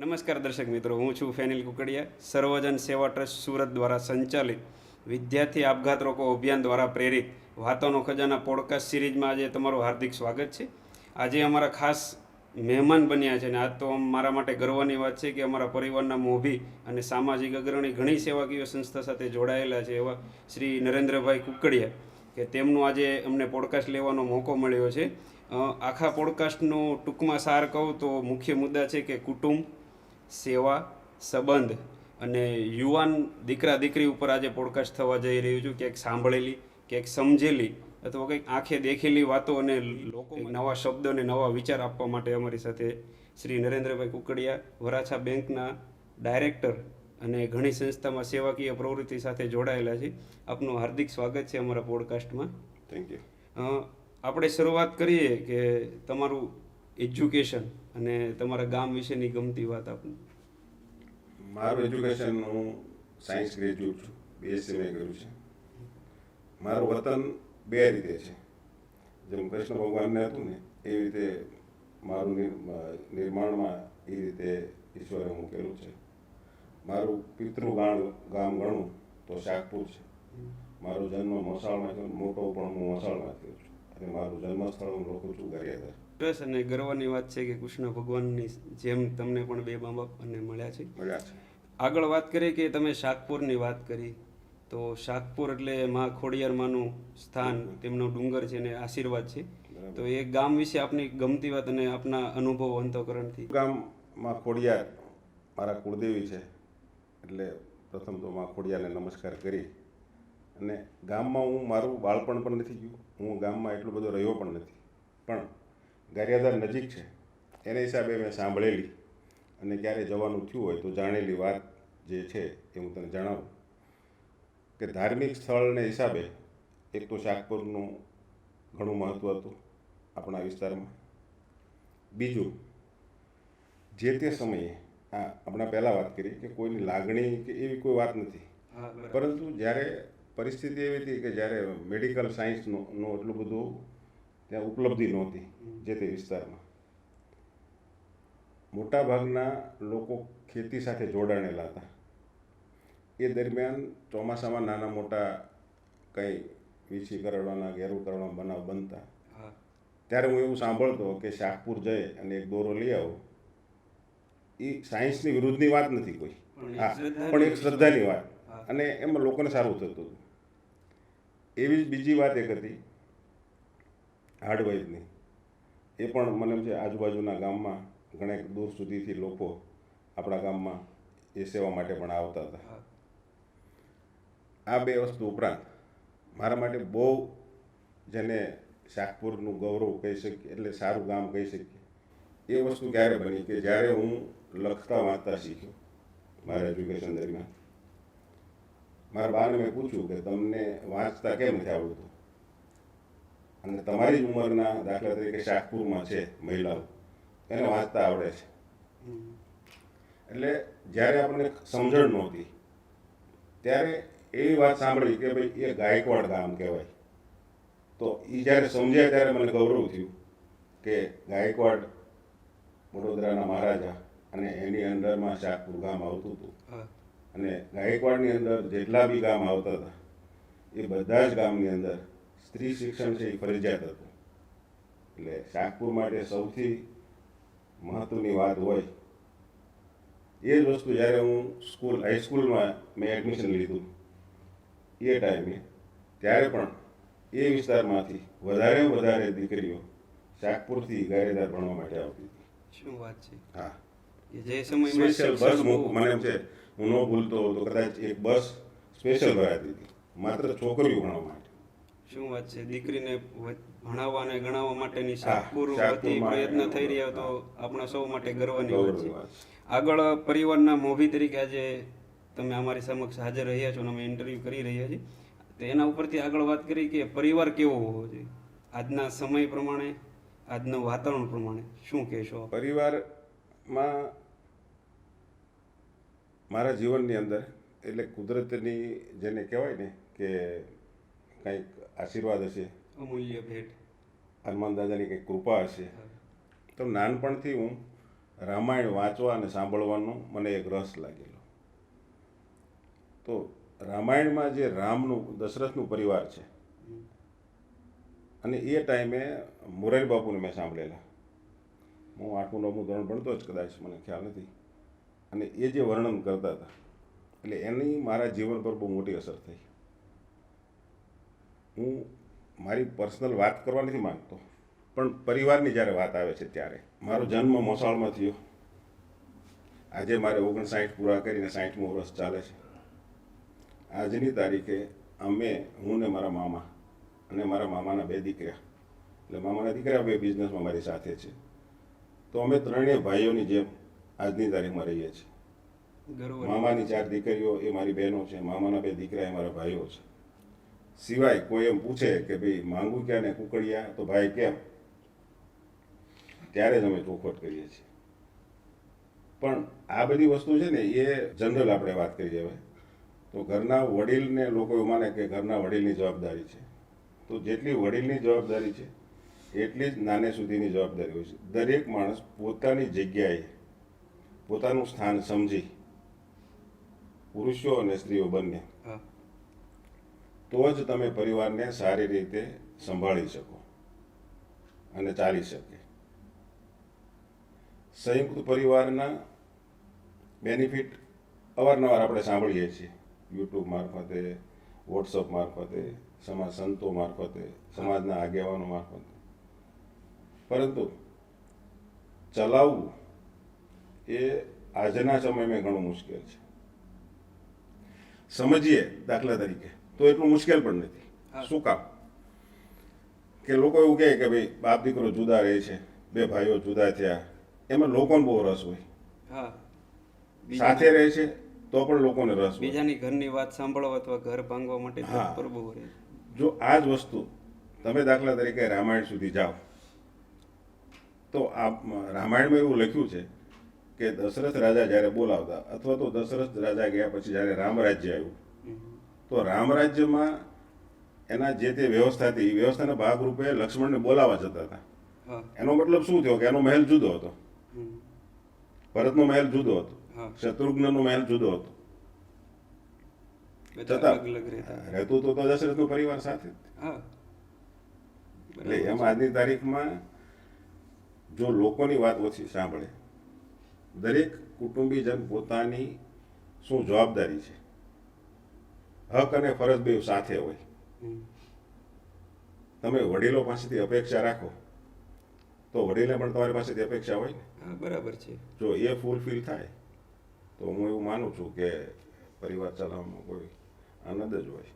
નમસ્કાર દર્શક મિત્રો, હું છું ફેનિલ કુકડિયા. સર્વજન સેવા ટ્રસ્ટ સુરત દ્વારા સંચાલિત વિદ્યાર્થી આપઘાત રોકો અભિયાન દ્વારા પ્રેરિત વાતોનો ખજાના પોડકાસ્ટ સિરીઝમાં આજે તમારું હાર્દિક સ્વાગત છે. આજે અમારા ખાસ મહેમાન બન્યા છે અને આજ તો મારા માટે ગર્વની વાત છે કે અમારા પરિવારના મોભી અને સામાજિક અગ્રણી ઘણી સેવાકીય સંસ્થા સાથે જોડાયેલા છે એવા શ્રી નરેન્દ્રભાઈ કુકડિયા કે તેમનું આજે અમને પોડકાસ્ટ લેવાનો મોકો મળ્યો છે. આખા પોડકાસ્ટનું ટૂંકમાં સાર કહું તો મુખ્ય મુદ્દા છે કે કુટુંબ સેવા સંબંધ અને યુવાન દીકરા દીકરી ઉપર આજે પોડકાસ્ટ થવા જઈ રહ્યું છું ક્યાંક સાંભળેલી ક્યાંક સમજેલી અથવા કંઈક આંખે દેખેલી વાતો અને લોકો નવા શબ્દો અને નવા વિચાર આપવા માટે અમારી સાથે શ્રી નરેન્દ્રભાઈ કુકડિયા વરાછા બેંકના ડાયરેક્ટર અને ઘણી સંસ્થામાં સેવાકીય પ્રવૃત્તિ સાથે જોડાયેલા છે. આપનું હાર્દિક સ્વાગત છે અમારા પોડકાસ્ટમાં થેન્ક યુ આપણે શરૂઆત કરીએ કે તમારું એજ્યુકેશન અને તમારા ગામ વિશેની ગમતી વાત આપો. મારું એજ્યુકેશન હું સાયન્સ ગ્રેજ્યુએટ છું. બીએસસી મેં કર્યું છે. મારું વતન બે રીતે છે. જેમ કૃષ્ણ ભગવાનને હતું ને, એ રીતે મારું નિર્માણમાં એ રીતે ઈશ્વરે મૂકેલું છે. મારું પિતૃ ગામ ગણું તો શાકપુર છે. મારો જન્મ મસાળમાં થયો, મોટો પણ હું મસાળમાં થયો છું. અને મારું જન્મસ્થળ હું લખું છું ગારિયાધાર. સરસ અને ગર્વની વાત છે કે કૃષ્ણ ભગવાનની જેમ તમને પણ બે મા બાપ અને મળ્યા છે. મળ્યા છે. આગળ વાત કરીએ કે તમે શાકપુરની વાત કરી તો શાકપુર એટલે મા ખોડિયારમાંનું સ્થાન તેમનો ડુંગર છે અને આશીર્વાદ છે. તો એ ગામ વિશે આપની ગમતી વાત અને આપના અનુભવ અંતકરણથી. ગામમાં ખોડિયાર? મારા કુળદેવી છે. એટલે પ્રથમ તો મા ખોડિયારને નમસ્કાર કરી. અને ગામમાં હું મારું બાળપણ પણ નથી ગયું. હું ગામમાં એટલો બધો રહ્યો પણ નથી. પણ ગારિયાધાર નજીક છે. એના હિસાબે મેં સાંભળેલી અને ક્યારે જવાનું થયું હોય તો જાણેલી વાત જે છે એ હું તને જણાવું. કે ધાર્મિક સ્થળને હિસાબે એક તો શાકપુરનું ઘણું મહત્ત્વ હતું આપણા વિસ્તારમાં. બીજું જે તે સમયે હા આપણે પહેલાં વાત કરી કે કોઈની લાગણી કે એવી કોઈ વાત નથી. પરંતુ જ્યારે પરિસ્થિતિ એવી હતી કે જ્યારે મેડિકલ સાયન્સનું એટલું બધું ત્યાં ઉપલબ્ધિ નહોતી જે તે વિસ્તારમાં. મોટાભાગના લોકો ખેતી સાથે જોડાણેલા હતા. એ દરમિયાન ચોમાસામાં નાના મોટા કંઈ વીછી કરડવાના ઘેરું કરવાના બનાવ બનતા. ત્યારે હું એવું સાંભળતો કે શાકપુર જઈ અને એક દોરો લઈ આવો. એ સાયન્સની વિરુદ્ધની વાત નથી કોઈ. હા પણ એક શ્રદ્ધાની વાત. અને એમાં લોકોને સારું થતું હતું. એવી જ બીજી વાત એક હતી. હાડવૈદની એ પણ મને એમ છે આજુબાજુના ગામમાં ઘણા દૂર સુધીથી લોકો આપણા ગામમાં એ સેવા માટે પણ આવતા હતા. આ બે વસ્તુ ઉપરાંત મારા માટે બહુ જેને શાકપુરનું ગૌરવ કહી શકીએ એટલે સારું ગામ કહી શકીએ એ વસ્તુ ક્યારે બની કે જ્યારે હું લખતા વાંચતા શીખ્યો મારા એજ્યુકેશન દરમિયાન. મારા બાને મેં પૂછ્યું કે તમને વાંચતા કેમ નથી આવડતું? અને તમારી જ ઉંમરના દાખલા તરીકે શાહપુરમાં છે મહિલાઓ. એને વાંચતા આવડે છે. એટલે જ્યારે આપણને સમજણ નહોતી ત્યારે એવી વાત સાંભળી કે ભાઈ એ ગાયકવાડ ગામ કહેવાય. તો એ જ્યારે સમજ્યા ત્યારે મને ગૌરવ થયું કે ગાયકવાડ વડોદરાના મહારાજા અને એની અંદરમાં શાહપુર ગામ આવતું હતું. અને ગાયકવાડની અંદર જેટલા બી ગામ આવતા હતા એ બધા જ ગામની અંદર સ્ત્રી શિક્ષણ છે એ ફરજિયાત હતું એટલે શાકપુર માટે સૌથી મહત્વની વાત હોય એ જ વસ્તુ જ્યારે હું સ્કૂલ હાઈસ્કૂલમાં મેં એડમિશન લીધું એ ટાઈમે ત્યારે પણ એ વિસ્તારમાંથી વધારે વધારે દીકરીઓ શાકપુરથી ગાયરેદાર ભણવા માટે આવતી હતી. શું વાત છે? હા. જે સમયમાં સ્પેશિયલ બસ મને એમ છે હું ન ભૂલતો તો કદાચ એક બસ સ્પેશિયલ ભરાતી હતી. માત્ર છોકરીઓ ભણવા માટે. શું વાત છે? દીકરીને ભણાવવા અને ગણાવવા માટેની શાકપુર વતી પ્રયત્ન થઈ રહ્યા તો આપણા સૌ માટે ગર્વની વાત છે. આગળ પરિવારના મોભી તરીકે આજે તમે અમારી સમક્ષ હાજર રહ્યા છો અને અમે ઇન્ટરવ્યૂ કરી રહ્યા છીએ. તો એના ઉપરથી આગળ વાત કરી કે પરિવાર કેવો હોવો જોઈએ? આજના સમય પ્રમાણે આજના વાતાવરણ પ્રમાણે શું કહેશો પરિવારમાં મારા જીવનની અંદર એટલે કુદરતની જેને કહેવાય ને કે કંઈક આશીર્વાદ હશે. અમૂલ્ય ભેટ. હનુમાન દાદાની કંઈક કૃપા હશે. તો નાનપણથી હું રામાયણ વાંચવા અને સાંભળવાનો મને એક રસ લાગેલો. તો રામાયણમાં જે રામનું દશરથનું પરિવાર છે અને એ ટાઈમે મોરારી બાપુને મેં સાંભળેલા. હું આઠમું નવમું ધોરણ ભણતો જ કદાચ મને ખ્યાલ નથી. અને એ જે વર્ણન કરતા હતા એટલે એની મારા જીવન પર બહુ મોટી અસર થઈ. હું મારી પર્સનલ વાત કરવા નથી માંગતો પણ પરિવારની જ્યારે વાત આવે છે ત્યારે. મારો જન્મ મોસાળમાં થયો. આજે મારે ઓગણસાઠ પૂરા કરીને સાઠમું વર્ષ ચાલે છે. આજની તારીખે અમે હું ને મારા મામા અને મારા મામાના બે દીકરા એટલે મામાના દીકરા બે બિઝનેસમાં મારી સાથે છે. તો અમે ત્રણેય ભાઈઓની જેમ આજની તારીખમાં રહીએ છીએ. મામાની ચાર દીકરીઓ એ મારી બહેનો છે મામાના બે દીકરા એ મારા ભાઈઓ છે. સિવાય કોઈ એમ પૂછે કે ભાઈ માંગુ ક્યાં ને કુકડિયા? તો ભાઈ કેમ? ત્યારે જ અમે ચોખવટ કરીએ છીએ. પણ આ બધી વસ્તુ છે ને, એ જનરલ આપણે વાત કરીએ હવે. તો ઘરના વડીલને લોકો એવું માને કે ઘરના વડીલની જવાબદારી છે. તો જેટલી વડીલની જવાબદારી છે, એટલી જ નાને સુધીની જવાબદારી હોય છે. દરેક માણસ પોતાની જગ્યાએ પોતાનું સ્થાન સમજી પુરુષો અને સ્ત્રીઓ બંને તો જ તમે પરિવારને સારી રીતે સંભાળી શકો અને ચાલી શકે. સંયુક્ત પરિવારના બેનિફિટ અવારનવાર આપણે સાંભળીએ છીએ. યુટ્યુબ મારફતે વોટ્સઅપ મારફતે, સમાજ સંતો મારફતે, સમાજના આગેવાનો મારફતે. પરંતુ ચલાવવું એ આજના સમયમાં ઘણું મુશ્કેલ છે. સમજીએ દાખલા તરીકે. તો એટલું મુશ્કેલ પણ નથી. શું કામ? કે લોકો એવું કહે કે ભાઈ બાપ દીકરો જુદા રહે છે બે ભાઈઓ જુદા થયા. એમાં લોકોને બહુ રસ હોય. હા. સાથે રહે છે તો પણ લોકોને રસ બીજાની ઘરની વાત સાંભળવા અથવા ઘર ભાંગવા માટે. તત્પર રહે. જો આ જ વસ્તુ તમે દાખલા તરીકે રામાયણ સુધી જાઓ તો આ રામાયણમાં એવું લખ્યું છે કે દશરથ રાજા જ્યારે બોલાવતા અથવા તો દશરથ રાજા ગયા પછી જ્યારે રામ રાજ્ય આવ્યું. તો રામ રાજ્યમાં એના જે તે વ્યવસ્થા હતી એ વ્યવસ્થાના ભાગરૂપે લક્ષ્મણને બોલાવવા જતા હતા. એનો મતલબ શું થયો કે એનો મહેલ જુદો હતો. ભરતનો મહેલ જુદો હતો. શત્રુઘ્નનો મહેલ જુદો હતો. છતાં રહેતા. તો દશરથનો પરિવાર સાથે એટલે એમ આજની તારીખમાં જો લોકોની વાત ઓછી સાંભળે દરેક કુટુંબીજન પોતાની શું જવાબદારી છે? હક અને ફરજ બે સાથે હોય. તમે વડીલો પાસેથી અપેક્ષા રાખો તો વડીલે પણ તમારી પાસેથી અપેક્ષા હોય ને? બરાબર છે. જો એ ફૂલફિલ થાય તો હું એવું માનું છું કે પરિવાર ચલાવવામાં કોઈ આનંદ જ હોય.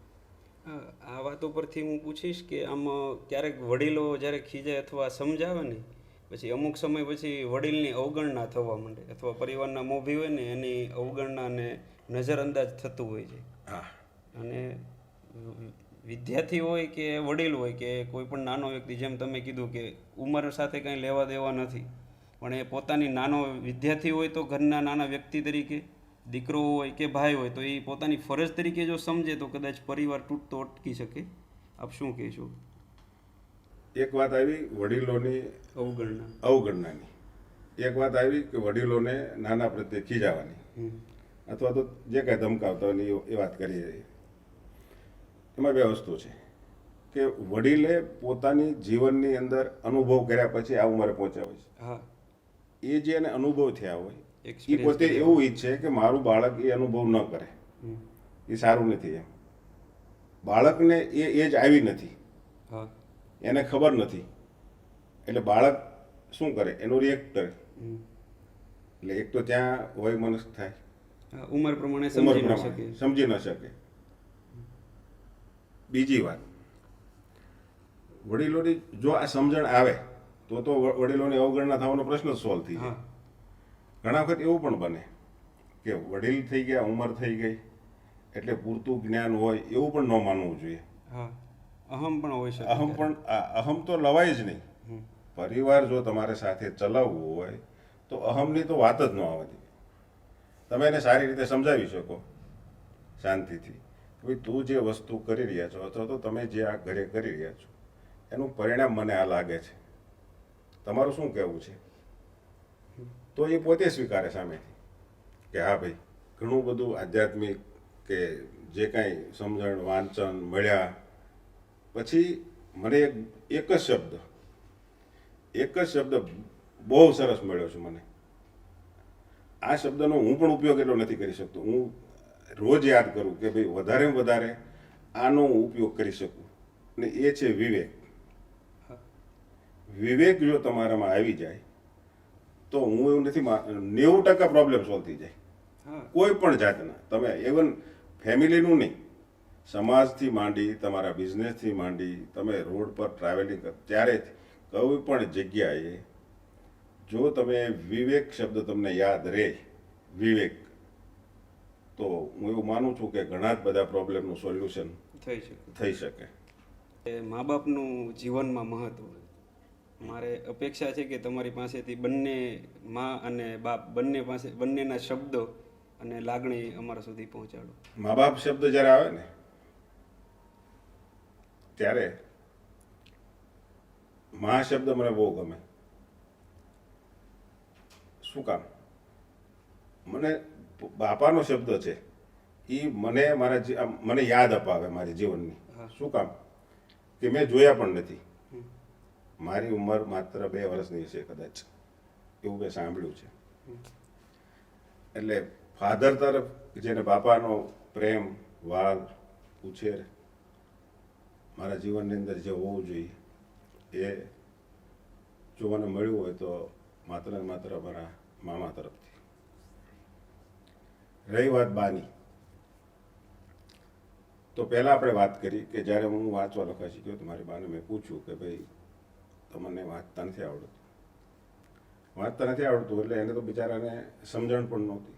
આ વાતો પરથી હું પૂછીશ કે આમ ક્યારેક વડીલો જ્યારે ખીજે અથવા સમજાવે ને પછી અમુક સમય પછી વડીલની અવગણના થવા માંડે અથવા પરિવારના મોભી હોય ને એની અવગણના ને નજરઅંદાજ થતું હોય છે. હા. અને વિદ્યાર્થી હોય કે વડીલ હોય કે કોઈ પણ નાનો વ્યક્તિ જેમ તમે કીધું કે ઉંમર સાથે કંઈ લેવા દેવા નથી પણ એ પોતાની નાનો વિદ્યાર્થી હોય તો ઘરના નાના વ્યક્તિ તરીકે દીકરો હોય કે ભાઈ હોય તો એ પોતાની ફરજ તરીકે જો સમજે તો કદાચ પરિવાર તૂટતો અટકી શકે. આપ શું કહેશો? એક વાત આવી વડીલોની અવગણના. અવગણનાની. એક વાત આવી કે વડીલોને નાના પ્રત્યે ખીજાવાની. અથવા તો જે કાંઈ ધમકાવતા હોય એ- વાત કરીએ. એમાં બે વસ્તુ છે કે વડીલે પોતાની જીવનની અંદર અનુભવ કર્યા પછી આ ઉંમરે પહોંચ્યા હોય છે. એ જે એને અનુભવ થયા હોય એ પોતે. એવું ઈચ્છે કે મારું બાળક એ અનુભવ ન કરે. એ સારું નથી એમ. બાળકને એ એજ આવી નથી. એને ખબર નથી. એટલે બાળક શું કરે? એનું રિએક્ટ કરે. એટલે એક તો ત્યાં વય મનસ્ક થાય ઉંમર પ્રમાણે સમજી ન શકે. સમજી ન શકે. બીજી વાત. વડીલોની જો આ સમજણ આવે તો તો વડીલોની અવગણના થવાનો પ્રશ્ન સોલ્વ થઈ જાય. ઘણા વખત એવું પણ બને કે વડીલ થઈ ગયા ઉંમર થઈ ગઈ એટલે પૂરતું જ્ઞાન હોય એવું પણ ન માનવું જોઈએ. અહમ પણ હોય છે અહમ પણ અહમ તો લવાય જ નહીં. પરિવાર જો તમારે સાથે ચલાવવું હોય તો અહમની તો વાત જ ન આવતી. તમે એને સારી રીતે સમજાવી શકો શાંતિથી. તું જે વસ્તુ કરી રહ્યા છો અથવા તો તમે જે આ ઘરે કરી રહ્યા છો, એનું પરિણામ મને આ લાગે છે. તમારું શું કહેવું છે? તો એ પોતે સ્વીકારે સામેથી કે હા ભાઈ, ઘણું બધું આધ્યાત્મિક કે જે કાંઈ સમજણ, વાંચન મળ્યા. પછી મને એક એક જ શબ્દ, એક જ શબ્દ બહુ સરસ મળ્યો છે મને. આ શબ્દનો હું પણ ઉપયોગ એટલો નથી કરી શકતો. હું રોજ યાદ કરું કે ભાઈ વધારે વધારે આનો ઉપયોગ કરી શકું. ને એ છે વિવેક. વિવેક જો તમારામાં આવી જાય તો હું એવું નથી નેવું ટકા પ્રોબ્લેમ સોલ્વ થઈ જાય. કોઈ પણ જાતના. તમે ઇવન ફેમિલીનું નહીં. સમાજથી માંડી તમારા બિઝનેસથી માંડી તમે રોડ પર ટ્રાવેલિંગ કર ત્યારે કોઈ પણ જગ્યાએ જો તમે વિવેક શબ્દ તમને યાદ રહે વિવેક તો હું એવું માનું છું કે ઘણા જ બધા પ્રોબ્લેમનું સોલ્યુશન થઈ શકે. થઈ શકે. એ મા બાપનું જીવનમાં મહત્વ. મારે અપેક્ષા છે કે તમારી પાસેથી બંને મા અને બાપ બંને પાસે બંનેના શબ્દો અને લાગણી અમારા સુધી પહોંચાડો. મા બાપ શબ્દ જ્યારે આવે ને ત્યારે મા શબ્દ મને બહુ ગમે. શું કામ? મને બાપાનો શબ્દ છે એ મને મારા મને યાદ અપાવે મારી જીવનની. શું કામ? કે મેં જોયા પણ નથી. મારી ઉંમર માત્ર બે વર્ષની છે કદાચ. એવું મેં સાંભળ્યું છે. એટલે ફાધર તરફ જેને બાપાનો પ્રેમ વાલ ઉછેર મારા જીવનની અંદર જે હોવું જોઈએ એ જો મને મળ્યું હોય તો માત્ર ને માત્ર મારા મામા તરફથી રહી વાત બાની. તો પહેલાં આપણે વાત કરી કે જ્યારે હું વાંચવા લખવા શીખ્યો તો મારી બાને મેં પૂછ્યું કે ભાઈ તમને વાંચતા નથી આવડતું. વાંચતા નથી આવડતું એટલે એને તો બિચારાને સમજણ પણ નહોતી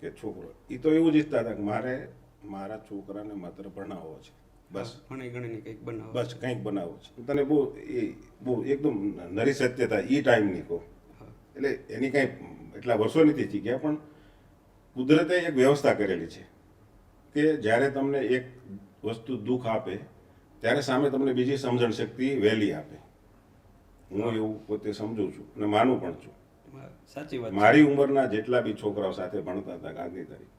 કે છોકરો. એ તો એવું જ ઈચ્છતા હતા કે મારે મારા છોકરાને માત્ર ભણાવવો છે. બસ. ઘણી ઘણી કંઈક બનાવો બસ કંઈક બનાવો છે. તને બહુ એ બહુ એકદમ નરી સત્યતા એ ટાઈમની કહો. એટલે એની કાંઈ એટલા વર્ષો નથી થઈ ગયા પણ કુદરતે એક વ્યવસ્થા કરેલી છે કે જ્યારે તમને એક વસ્તુ દુઃખ આપે ત્યારે સામે તમને બીજી સમજણ શક્તિ વહેલી આપે. હું એવું પોતે સમજું છું અને માનું પણ છું. સાચી વાત મારી ઉંમરના જેટલા બી છોકરાઓ સાથે ભણતા હતા ગાંધી તારીખ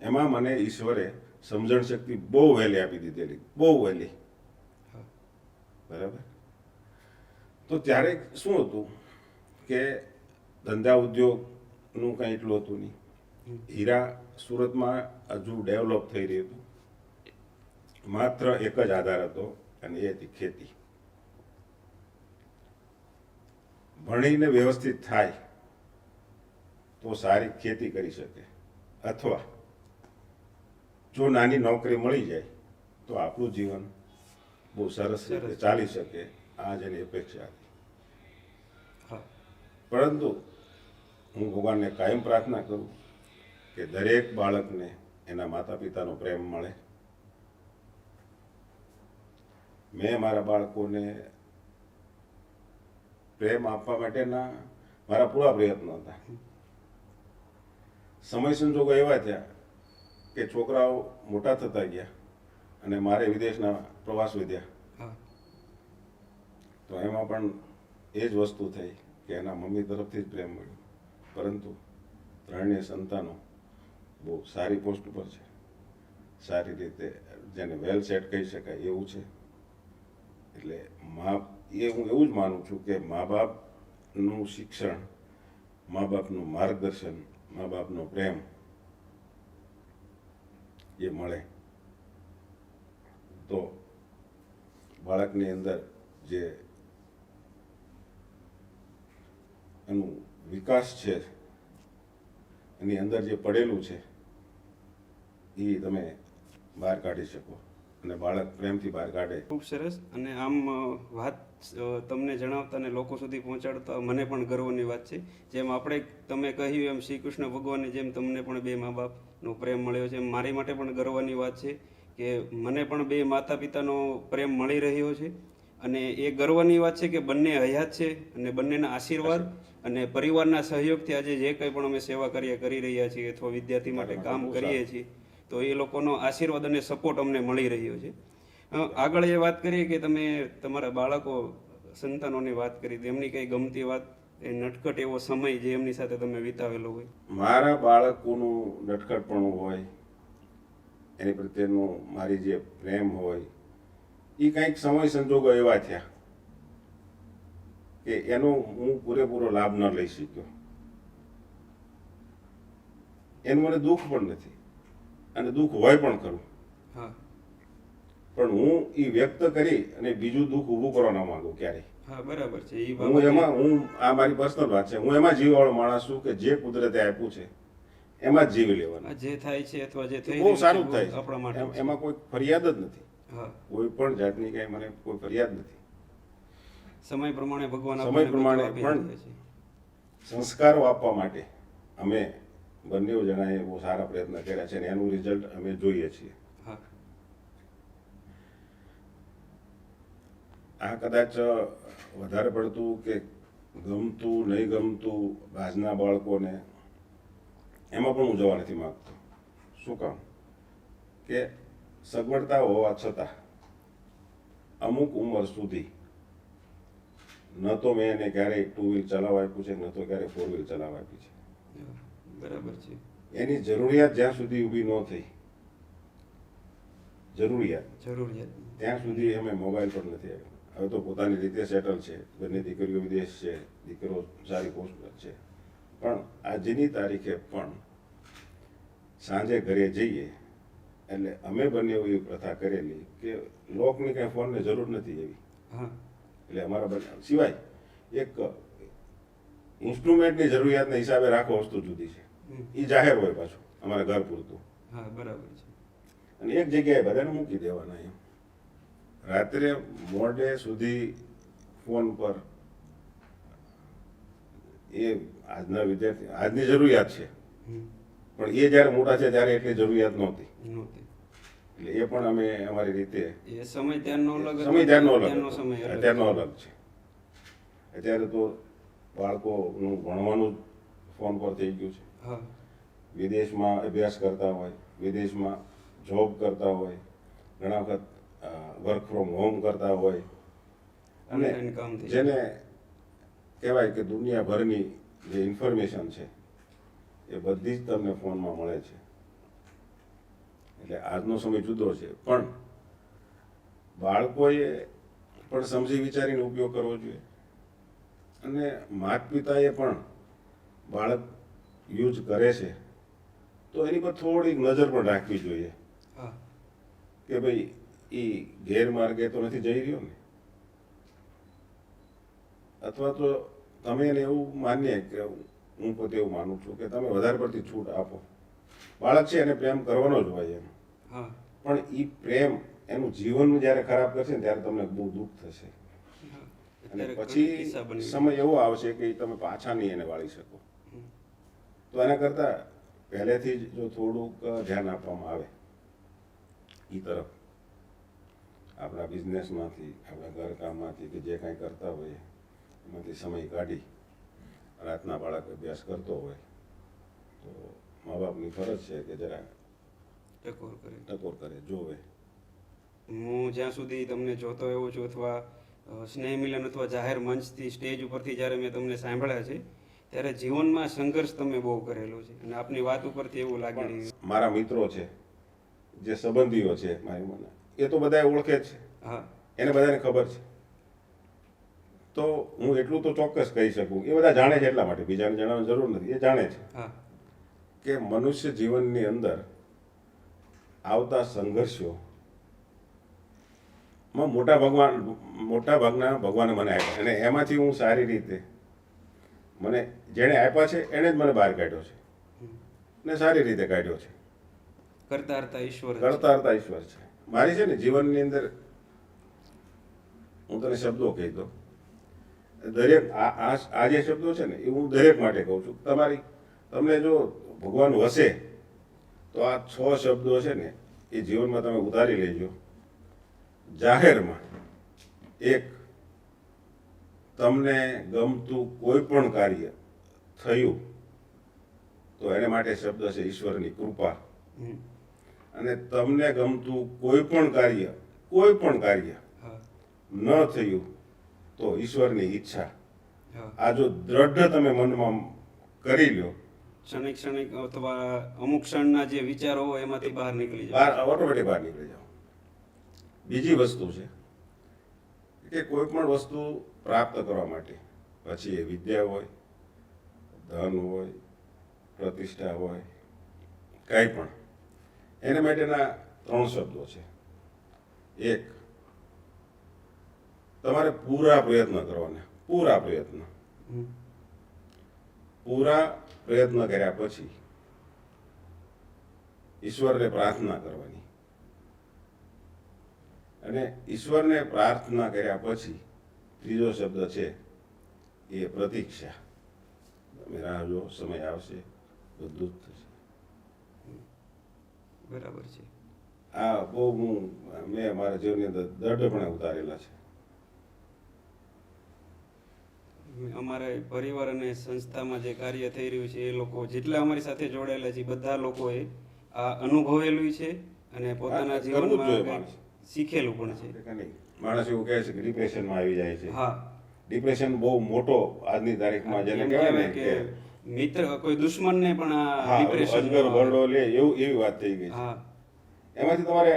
એમાં મને ઈશ્વરે સમજણ શક્તિ બહુ વહેલી આપી દીધેલી બહુ વહેલી. બરાબર? તો ત્યારે શું હતું કે ધંધા ઉદ્યોગનું કંઈ એટલું હતું નહીં. હીરા સુરતમાં હજુ ડેવલપ થઈ રહ્યું હતું. માત્ર એક જ આધાર હતો અને એ હતી ખેતી. ભણીને વ્યવસ્થિત થાય તો સારી ખેતી કરી શકે. અથવા જો નાની નોકરી મળી જાય તો આપણું જીવન બહુ સરસ રીતે ચાલી શકે. આ જ એની અપેક્ષા હતી. પરંતુ હું ભગવાનને કાયમ પ્રાર્થના કરું કે દરેક બાળકને એના માતા પિતાનો પ્રેમ મળે. મેં મારા બાળકોને પ્રેમ આપવા માટેના મારા પૂરા પ્રયત્નો હતા. સમય સંજોગો એવા થયા કે છોકરાઓ મોટા થતા ગયા અને મારે વિદેશના પ્રવાસ વધ્યા. તો એમાં પણ એ જ વસ્તુ થઈ કે એના મમ્મી તરફથી જ પ્રેમ મળ્યો. પરંતુ ત્રણેય સંતાનો બહુ સારી પોસ્ટ ઉપર છે. સારી રીતે જેને વેલ સેટ કહી શકાય એવું છે. એટલે મા એ હું એવું જ માનું છું કે મા બાપનું શિક્ષણ મા બાપનું માર્ગદર્શન મા બાપનો પ્રેમ એ મળે. તો બાળકની અંદર જે એનું વિકાસ છે, એની અંદર જે પડેલું છે એ તમે બહાર કાઢી શકો અને બાળક પ્રેમથી બહાર કાઢે. ખૂબ સરસ અને આમ વાત તમને જણાવતા અને લોકો સુધી પહોંચાડતા મને પણ ગર્વની વાત છે. જેમ આપણે તમે કહ્યું એમ શ્રી કૃષ્ણ ભગવાનની જેમ તમને પણ બે મા બાપનો પ્રેમ મળ્યો છે મારી માટે પણ ગર્વની વાત છે કે મને પણ બે માતા પિતાનો પ્રેમ મળી રહ્યો છે. અને એ ગર્વની વાત છે કે બંને હયાત છે અને બંનેના આશીર્વાદ અને પરિવારના સહયોગથી આજે જે કંઈ પણ અમે સેવા કાર્ય કરી રહ્યા છીએ અથવા વિદ્યાર્થી માટે કામ કરીએ છીએ તો એ લોકોનો આશીર્વાદ અને સપોર્ટ અમને મળી રહ્યો છે. આગળ એ વાત કરીએ કે તમે તમારા બાળકો, સંતાનોની વાત કરી, તેમની કંઈ ગમતી વાત, એ નટખટ એવો સમય જે એમની સાથે તમે વિતાવેલો હોય? મારા બાળકોનું નટખટપણું હોય, એની પ્રત્યેનો મારી જે પ્રેમ હોય એ કંઈક સમય સંજોગો એવા થયા કે એનો હું પૂરેપૂરો લાભ ન લઈ શક્યો. એનું મને દુઃખ પણ નથી. અને દુઃખ હોય પણ ખરું. હા. પણ હું એ વ્યક્ત કરી અને બીજું દુઃખ ઊભું કરવા ના માંગુ ક્યારેય. હા બરાબર છે. હું એમાં હું આ મારી પર્સનલ વાત છે. હું એમાં જીવવાળો માણસ છું કે જે કુદરતે આપ્યું છે એમાં જ જીવી લેવાનું. જે થાય છે અથવા જે થઈ બહુ સારું થાય છે. આપણા માટે એમાં કોઈ ફરિયાદ જ નથી. હા. કોઈ પણ જાતની કઈ મને કોઈ ફરિયાદ નથી. સમય પ્રમાણે ભગવાન સમય પ્રમાણે પણ સંસ્કારો આપવા માટે અમે બંને જણાએ બહુ સારા પ્રયત્ન કર્યા છે અને એનું રિઝલ્ટ અમે જોઈએ છીએ. આ કદાચ વધારે પડતું કે ગમતું નહીં ગમતું આજના બાળકોને એમાં પણ હું જવા નથી માગતો. શું કામ? કે સગવડતા હોવા છતાં અમુક ઉંમર સુધી ન તો મેં એને ક્યારેય ટુ વ્હીલ ચલાવવા આપ્યું છે ન તો ક્યારેય ફોર વ્હીલ ચલાવવા આપી છે. બરાબર છે. એની જરૂરિયાત જ્યાં સુધી ઊભી ન થઈ. જરૂરિયાત. જરૂરિયાત. ત્યાં સુધી અમે મોબાઈલ પર નથી આવ્યા. હવે તો પોતાની રીતે સેટલ છે. બંને દીકરીઓ વિદેશ છે દીકરો સારી પોસ્ટ પર છે. પણ આજની તારીખે પણ સાંજે ઘરે જઈએ એટલે અમે બંને એવી પ્રથા કરેલી કે લોકની કાંઈ ફોનની જરૂર નથી એવી. એટલે અમારા બંને સિવાય એક ઇન્સ્ટ્રુમેન્ટની જરૂરિયાતના હિસાબે રાખો વસ્તુ જુદી છે. એ જાહેર હોય પાછું અમારા ઘર પૂરતું. હા બરાબર છે. અને એક જગ્યાએ બધાને મૂકી દેવાના એમ. રાત્રે મોડે સુધી ફોન પર એ આજના વિદ્યાર્થી આજની જરૂરિયાત છે. પણ એ જ્યારે મોટા છે ત્યારે એટલી જરૂરિયાત નહોતી. એટલે એ પણ અમે અમારી રીતે એ સમય ત્યારનો અલગ સમય ત્યારનો અલગ અત્યારનો અલગ છે. અલગ છે. અત્યારે તો બાળકોનું ભણવાનું ફોન પર થઈ ગયું છે. વિદેશમાં અભ્યાસ કરતા હોય વિદેશમાં જોબ કરતા હોય ઘણા વખત વર્ક ફ્રોમ હોમ કરતા હોય. અને જેને કહેવાય કે દુનિયાભરની જે ઇન્ફોર્મેશન છે એ બધી જ તમને ફોનમાં મળે છે. એટલે આજનો સમય જુદો છે. પણ બાળકોએ પણ સમજી વિચારીને ઉપયોગ કરવો જોઈએ. અને માતા પિતાએ પણ બાળક યુઝ કરે છે તો એની પર થોડીક નજર પણ રાખવી જોઈએ. હા. કે ભાઈ એ ગેરમાર્ગે તો નથી જઈ રહ્યો ને? અથવા તો તમે એને એવું માનીએ કે હું પોતે એવું માનું છું કે તમે વધારે પડતી છૂટ આપો. બાળક છે એને પ્રેમ કરવાનો જ હોય એમ. હા. પણ એ પ્રેમ એનું જીવન જ્યારે ખરાબ કરશે ને ત્યારે તમને બહુ દુઃખ થશે. અને પછી સમય એવો આવશે કે તમે પાછા નહીં એને વાળી શકો. તો એના કરતાં પહેલેથી જ જો થોડુંક ધ્યાન આપવામાં આવે એ તરફ. આપણા બિઝનેસમાંથી આપણા ઘરકામમાંથી કે જે કાંઈ કરતા હોઈએ એમાંથી સમય કાઢી રાતના બાળક અભ્યાસ કરતો હોય તો મા બાપની ફરજ છે કે જરા ટકોર કરે. ટકોર કરે જોવે. હું જ્યાં સુધી તમને જોતો એવો છું અથવા સ્નેહ મિલન અથવા જાહેર મંચથી સ્ટેજ ઉપરથી જ્યારે મેં તમને સાંભળ્યા છે ત્યારે જીવનમાં સંઘર્ષ તમે બહુ કરેલો છે અને આપની વાત ઉપરથી એવું લાગી રહ્યું મારા મિત્રો છે જે સંબંધીઓ છે મારી મને એ તો બધા ઓળખે છે. હા. એને બધાને ખબર છે. તો હું એટલું તો ચોક્કસ કહી શકું એ બધા જાણે છે એટલા માટે બીજાને જણાવવાની જરૂર નથી એ જાણે છે કે મનુષ્ય જીવનની અંદર આવતા સંઘર્ષો માં મોટા ભગવાન મોટા ભાગના ભગવાને મને આપ્યા અને એમાંથી હું સારી રીતે મને જેણે આપ્યા છે એણે જ મને બહાર કાઢ્યો છે. ને સારી રીતે કાઢ્યો છે. કરતા કરતા ઈશ્વર છે. કરતા કરતા ઈશ્વર છે. મારી છે ને જીવનની અંદર હું તને શબ્દો કહી દઉં. દરેક આ જે શબ્દો છે ને એ હું દરેક માટે કહું છું. તમારી તમને જો ભગવાન વસે તો આ છ શબ્દો છે ને એ જીવનમાં તમે ઉતારી લેજો. જાહેરમાં એક તમને ગમતું કોઈ પણ કાર્ય થયું તો એને માટે શબ્દ છે ઈશ્વરની કૃપા. અને તમને ગમતું કોઈ પણ કાર્ય કોઈ પણ કાર્ય ન થયું તો ઈશ્વરની ઈચ્છા. આ જો દ્રઢ તમે મનમાં કરી લ્યો ક્ષણિક ક્ષણિક અથવા અમુક ક્ષણના જે વિચારો હોય એમાંથી બહાર નીકળી જાય બહાર ઓટોમેટિક બહાર નીકળી જાઓ. બીજી વસ્તુ છે કે કોઈ પણ વસ્તુ પ્રાપ્ત કરવા માટે. પછી એ વિદ્યા હોય ધન હોય પ્રતિષ્ઠા હોય કાંઈ પણ. એના માટેના ત્રણ શબ્દો છે. એક તમારે પૂરા પ્રયત્ન કરવાના. પૂરા પ્રયત્ન. પૂરા પ્રયત્ન કર્યા પછી ઈશ્વરને પ્રાર્થના કરવાની. અને ઈશ્વરને પ્રાર્થના કર્યા પછી ત્રીજો શબ્દ છે એ પ્રતીક્ષા. તમે રાહ જો સમય આવશે બધું જ થશે. બરાબર છે. આ બહુ હું મેં મારા જીવનની અંદર દઢપણે ઉતારેલા છે. અમારા પરિવાર અને સંસ્થામાં જે કાર્ય થઈ રહ્યું છે એ લોકો જેટલા અમારી સાથે જોડાયેલા છે બધા લોકોએ આ અનુભવેલું છે અને પોતાના જીવનમાં શીખેલું પણ છે. માણસ એવું કહે છે કે ડિપ્રેશનમાં આવી જાય છે. હા. ડિપ્રેશન બહુ મોટો આજની તારીખમાં જેને કહેવાય કે મિત્ર કોઈ દુશ્મનને પણ આ ડિપ્રેશન અજગર ગરડો લે એવું એવી વાત થઈ ગઈ છે. હા. એમાંથી તમારે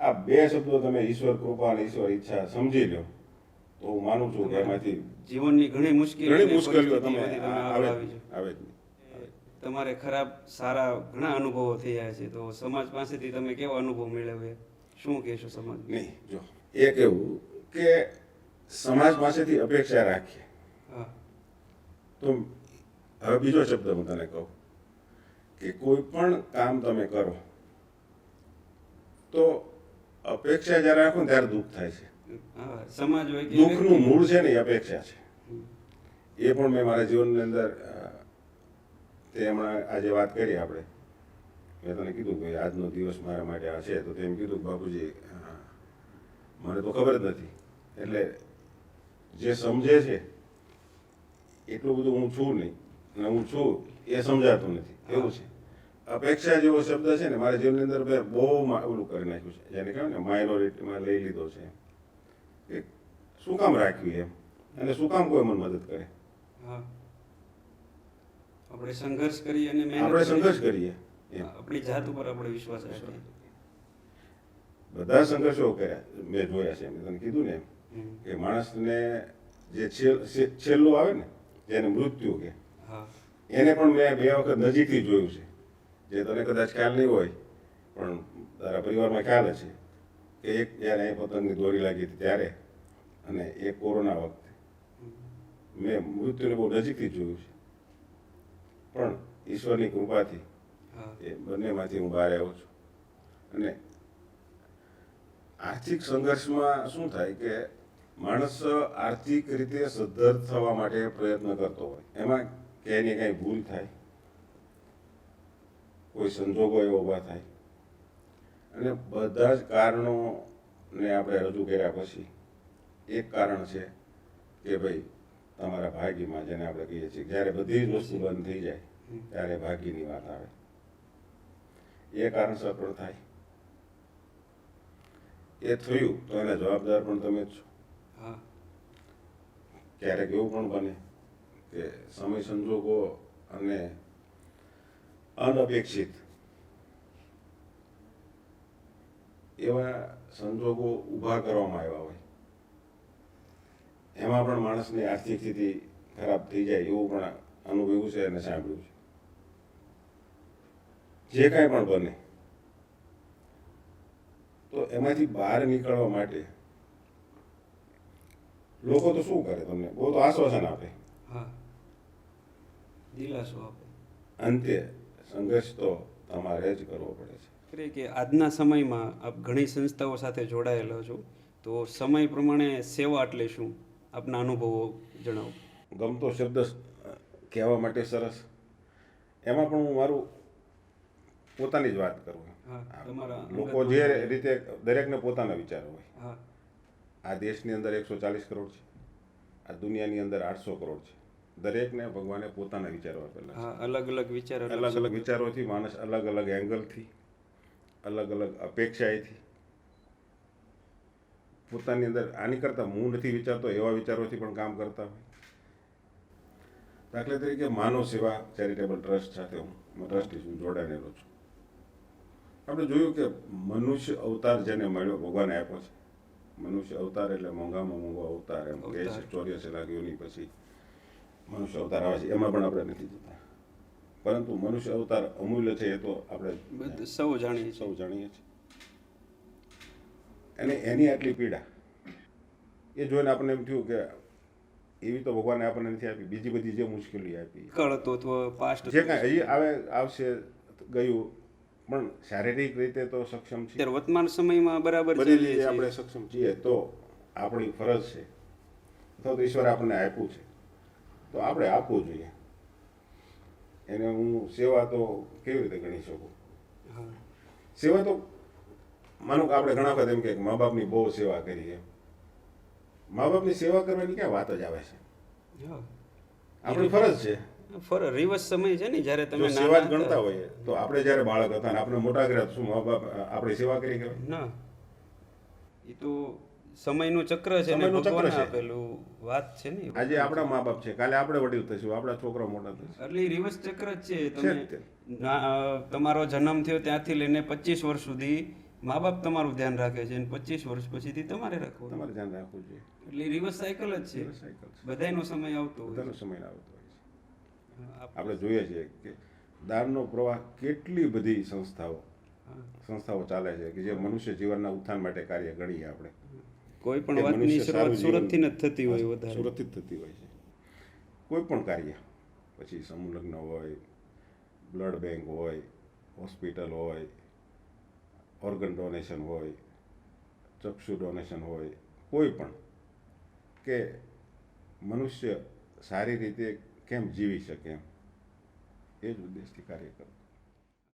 આ બે શબ્દો તમે ઈશ્વર કૃપા અને ઈશ્વર ઈચ્છા સમજી લો. તો હું માનું છું કે એમાંથી જીવનની ઘણી મુશ્કેલી ઘણી મુશ્કેલીઓ તમે આવે. આવે તમારે ખરાબ સારા ઘણા અનુભવો થયા છે. તો સમાજ પાસેથી તમે કેવો અનુભવ મેળવ્યા? શું કહેશો સમાજ? નહીં જો. એ કેવું કે સમાજ પાસેથી અપેક્ષા રાખીએ. તો હવે બીજો શબ્દ હું તને કહું કે કોઈ પણ કામ તમે કરો તો અપેક્ષા જ્યારે રાખો ને ત્યારે દુઃખ થાય છે. સમાજ હોય કે દુઃખનું મૂળ છે ને એ અપેક્ષા છે. એ પણ મેં મારા જીવનની અંદર તે હમણાં આજે વાત કરી આપણે. મેં તને કીધું કે આજનો દિવસ મારા માટે આ છે તો તેમ કીધું કે બાપુજી મને તો ખબર જ નથી. એટલે જે સમજે છે એટલું બધું હું છું નહીં. અને હું છું એ સમજાતું નથી. એવું છે. અપેક્ષા જેવો શબ્દ છે ને મારા જીવનની અંદર મેં બહુ ઓલું કરી નાખ્યું છે. જેને કહેવાય ને માઇનોરિટીમાં લઈ લીધો છે. કે શું કામ રાખ્યું એમ? અને શું કામ કોઈ મને મદદ કરે? હા. આપણે સંઘર્ષ કરીએ અને આપણે સંઘર્ષ કરીએ. આપણી જાત ઉપર આપણે વિશ્વાસ રાખીએ. બધા સંઘર્ષો કર્યા મેં જોયા છે મેં તને કીધું ને કે માણસને જે છેલ્લું આવે ને જેને મૃત્યુ કે એને પણ મેં બે વખત નજીકથી જોયું છે. જે તને કદાચ ખ્યાલ નહીં હોય પણ તારા પરિવારમાં ખ્યાલ હશે કે એક જ્યારે અહીં પતંગની દોરી લાગી હતી ત્યારે અને એ કોરોના વખતે. મેં મૃત્યુને બહુ નજીકથી જોયું છે. પણ ઈશ્વરની કૃપાથી એ બંનેમાંથી હું બહાર આવ્યો છું. અને આર્થિક સંઘર્ષમાં શું થાય કે માણસ આર્થિક રીતે સદ્ધર થવા માટે પ્રયત્ન કરતો હોય. એમાં ક્યાંય ને કાંઈ ભૂલ થાય. કોઈ સંજોગો એવા ઊભા થાય. અને બધા જ કારણોને આપણે રજૂ કર્યા પછી એક કારણ છે કે ભાઈ તમારા ભાગ્યમાં જેને આપણે કહીએ છીએ જ્યારે બધી જ વસ્તુ બંધ થઈ જાય ત્યારે ભાગ્યની વાત આવે. એ કારણસર પણ થાય. એ થયું તો એના જવાબદાર પણ તમે જ છો. ક્યારેક એવું પણ બને કે સમય સંજોગો અને અનપેક્ષિત એવા સંજોગો ઊભા કરવામાં આવ્યા હોય. એમાં પણ માણસની આર્થિક સ્થિતિ ખરાબ થઈ જાય એવું પણ અનુભવ્યું છે અને સાંભળ્યું છે. જે કાંઈ પણ બને. તો એમાંથી બહાર નીકળવા માટે લોકો તો શું કરે તમને? બહુ તો આશ્વાસન આપે. હા. દિલાસો આપે. અંતે સંઘર્ષ તો તમારે જ કરવો પડે છે. ખરે કે આજના સમયમાં આપ ઘણી સંસ્થાઓ સાથે જોડાયેલો છો તો સમય પ્રમાણે સેવા એટલે શું? આપના અનુભવો જણાવો. ગમતો શબ્દ કહેવા માટે સરસ. એમાં પણ હું મારું પોતાની જ વાત કરું. લોકો જે. રીતે દરેકને પોતાના વિચારો હોય. આ દેશની અંદર એકસો ચાલીસ કરોડ છે. આ દુનિયાની અંદર આઠસો કરોડ છે. દરેકને ભગવાને પોતાના વિચારો આપેલા અલગ અલગ વિચાર અલગ અલગ વિચારોથી માણસ અલગ અલગ એંગલથી અલગ અલગ અપેક્ષાએથી પોતાની અંદર આની કરતાં હું નથી વિચારતો એવા વિચારોથી પણ કામ કરતા હોય. દાખલા તરીકે માનવ સેવા ચેરિટેબલ ટ્રસ્ટ સાથે હું ટ્રસ્ટી છું જોડાયેલો છું. આપણે જોયું કે મનુષ્ય અવતાર જેને મળ્યો ભગવાને આપ્યો છે. મનુષ્ય અવતાર એટલે મોંઘામાં મોંઘો અવતાર એમ કે છે. ચોર્યાસી લાખ યોની પછી મનુષ્ય અવતાર આવે છે. એમાં પણ આપણે નથી જતા. પરંતુ મનુષ્ય અવતાર અમૂલ્ય છે એ તો આપણે સૌ જાણીએ સૌ જાણીએ છીએ. અને એની આટલી પીડા એ જોઈને આપણને એમ થયું કે એવી તો ભગવાને આપણને નથી આપી. બીજી બધી જે મુશ્કેલી આપી. જે કાંઈ હજી આવે આવશે ગયું પણ શારીરિક રીતે તો સક્ષમ છીએ. વર્તમાન સમયમાં બરાબર બધી રીતે આપણે સક્ષમ છીએ. તો આપણી ફરજ છે. અથવા તો ઈશ્વરે આપણને આપ્યું છે. તો આપણે આપવું જોઈએ. એને હું સેવા તો કેવી રીતે ગણી શકું. સેવા તો માનો કે આપણે ઘણા વખત એમ કે મા બાપની બહુ સેવા કરી એમ મા બાપની સેવા કરવાની ક્યાં વાત જ આવે છે? આપણી ફરજ છે. ફર રિવર્સ સમય છે ને જ્યારે તમે સેવા જ ગણતા હોઈએ તો આપણે જ્યારે બાળક હતા ને આપણે મોટા કર્યા શું મા બાપ આપણી સેવા કરી કે ના. એ તો સમયનું ચક્ર છે ને છે. આપેલું વાત છે ને. આજે આપણા મા બાપ છે કાલે આપણે વડીલ થશું આપણા છોકરા મોટા થશે એટલે રિવર્સ ચક્ર જ છે. તમે તમારો જન્મ થયો ત્યાંથી લઈને પચીસ વર્ષ સુધી મા બાપ તમારું ધ્યાન રાખે છે અને પચીસ વર્ષ પછીથી તમારે રાખવું. તમારે ધ્યાન રાખવું જોઈએ. એટલે રિવર્સ સાયકલ જ છે. બધાયનો સમય આવતો બધાનો સમય આવતો આપણે જોઈએ છીએ કે દાનનો પ્રવાહ કેટલી બધી સંસ્થાઓ સંસ્થાઓ ચાલે છે કે જે મનુષ્ય જીવનના ઉત્થાન માટે કાર્ય ગણીએ આપણે. કોઈ પણ વાતની શરૂઆત સુરતથી જ થતી હોય વધારે. સુરતથી જ થતી હોય છે. કોઈ પણ કાર્ય પછી સમૂહલગ્ન હોય બ્લડ બેંક હોય હોસ્પિટલ હોય ઓર્ગન ડોનેશન હોય ચક્ષુ ડોનેશન હોય કોઈ પણ કે મનુષ્ય સારી રીતે કેમ જીવી શકે એમ? એ જ ઉદ્દેશથી કાર્ય કરવું.